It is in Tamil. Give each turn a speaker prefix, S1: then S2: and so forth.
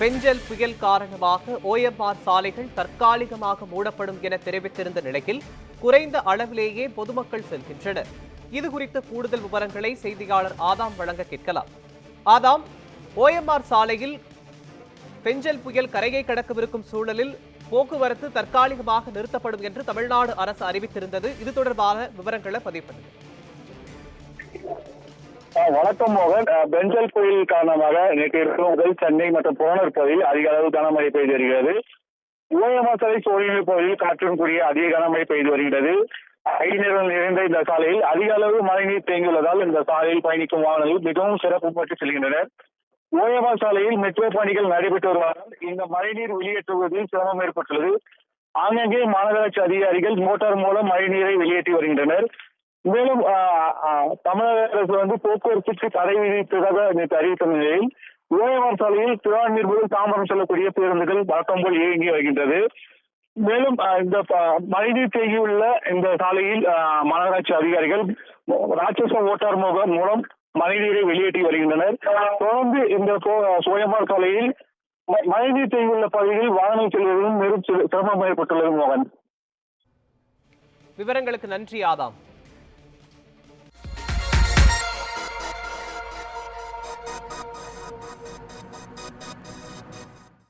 S1: பெஞ்சல் புயல் காரணமாக ஓஎம்ஆர் சாலைகள் தற்காலிகமாக மூடப்படும் என தெரிவித்திருந்த நிலையில் குறைந்த அளவிலேயே பொதுமக்கள் செல்கின்றனர். இது குறித்த கூடுதல் விவரங்களை செய்தியாளர் ஆதாம் வழங்க கேட்கலாம். ஆதாம் ஓஎம்ஆர் சாலையில் பெஞ்சல் புயல் கரையை கடக்கவிருக்கும் சூழலில் போக்குவரத்து தற்காலிகமாக நிறுத்தப்படும் என்று தமிழ்நாடு அரசு அறிவித்திருந்தது. இது தொடர்பான விவரங்களை பதிவு
S2: பண்ணுங்கள். வணக்கம் மோகன் பெஞ்சல் புயல் காரணமாக நேற்று இருக்கும் முதல் சென்னை மற்றும் புறநகர் பகுதியில் அதிக அளவு கனமழை பெய்து வருகிறது. ஓயமாசலை சோழமை பகுதியில் காற்றும் கூடிய அதிக கனமழை பெய்து வருகிறது. ஐநீரில் நிறைந்த இந்த சாலையில் அதிக அளவு மழைநீர் தேங்கியுள்ளதால் இந்த சாலையில் பயணிக்கும் வாகனங்கள் மிகவும் சிறப்பு பட்டு செல்கின்றனர். ஓயமா சாலையில் மெட்ரோ பணிகள் நடைபெற்று வருவதால் இந்த மழைநீர் வெளியேற்றுவதில் சிரமம் ஏற்பட்டுள்ளது. ஆங்காங்கே மாநகராட்சி அதிகாரிகள் மோட்டார் மூலம் மழைநீரை வெளியேற்றி வருகின்றனர். மேலும் தமிழக அரசு வந்து போக்குவரத்துக்கு தடை விதித்ததாக நேற்று அறிவித்த நிலையில் ஓயமார் சாலையில் திருவான்மீர் முதல் தாம்பரம் செல்லக்கூடிய பேருந்துகள் வழக்கம் போல் இயங்கி வருகின்றது. மேலும் இந்த மழைநீர் தேங்கியுள்ள இந்த சாலையில் மாநகராட்சி அதிகாரிகள் ராட்சச ஓட்டார் முகம் மூலம் மழைநீரை வெளியேற்றி வருகின்றனர். தொடர்ந்து இந்த சோ- சோயமார் சாலையில் ம- மழைநீர் தேங்கியுள்ள பகுதியில் வாகனம் செல்வதும் பெரும் சிரமம் ஏற்பட்டுள்ளது மோகன்.
S1: விவரங்களுக்கு நன்றி ஆதாம்.